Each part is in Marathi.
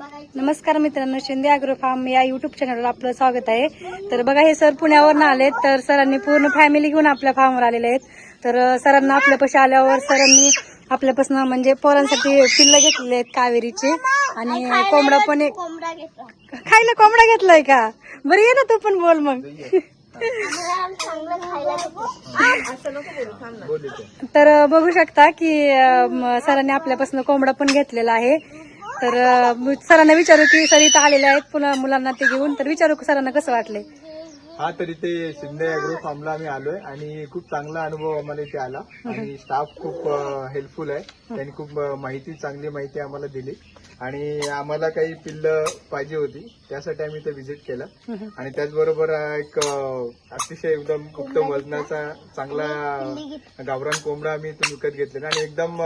नमस्कार मित्रांनो शिंदे अॅग्रो फार्म या युट्यूब चॅनलवर आपलं स्वागत आहे. तर बघा हे सर पुण्यावरून आलेत तर सरांनी पूर्ण फॅमिली घेऊन आपल्या फार्मवर आलेले आहेत. तर सरांना आपल्यापाशी आल्यावर सरांनी आपल्यापासून म्हणजे पोरांसाठी पिल्लं घेतलेले आहेत कावेरीचे. आणि कोंबडा पण एक घेतला. खायला कोंबडा घेतलाय का? बरं ये ना तू पण बोल मग. तर बघू शकता की सरांनी आपल्यापासून कोंबडा पण घेतलेला आहे. तर सरांना विचारू की सर इथं आलेले आहेत पुन्हा मुलांना ते घेऊन तर विचारू की सरांना कसं वाटले हा तर इथे शिंदे अॅग्रो फार्मला आम्ही आलोय आणि खूप चांगला अनुभव आम्हाला इथे आला. आणि स्टाफ खूप हेल्पफुल आहे. त्यांनी खूप माहिती चांगली माहिती आम्हाला दिली. आणि आम्हाला काही पिल्ल पाहिजे होती त्यासाठी आम्ही इथे व्हिजिट केलं. आणि त्याचबरोबर एक अतिशय एकदम उत्तम वजनाचा चांगला गावरान कोंबडा आम्ही इथून विकत घेतलेला आणि एकदम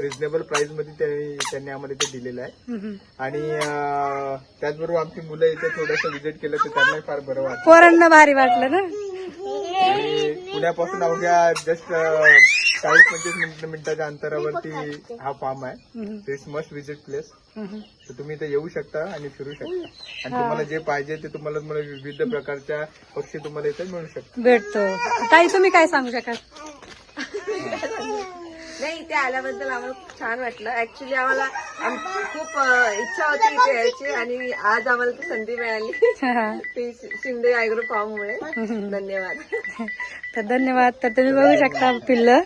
रिझनेबल प्राइसमध्ये त्यांनी त्यांनी आम्हाला इथे दिलेला आहे. आणि त्याचबरोबर आमची मुलं इथे थोडंसं व्हिजिट केलं तर त्यांनाही फार बरं वाटलं. पोरांना भारी वाटलं ना? आणि पुण्यापासून अवघ्या जस्ट चाळीस पंचवीस मिनिट मिनिटाच्या अंतरावरती हा फार्म आहे. दिस मस्ट विजिट प्लेस तर तुम्ही इथे येऊ शकता आणि फिरू शकता. आणि तुम्हाला जे पाहिजे ते तुम्हाला तुम्हाला विविध प्रकारच्या पक्षी तुम्हाला इथे मिळू शकतात. भेटतो. ताई तुम्ही काय सांगू शकाल? नाही इथे आल्याबद्दल आम्हाला खूप छान वाटलं. ऍक्च्युली आम्हाला आम- खूप इच्छा होती इथे यायची आणि आज आम्हाला ती संधी मिळाली. ती शिंदे आयग्रो फार्म मुळे धन्यवाद. तर धन्यवाद. तर तुम्ही बघू शकता पिल्ल.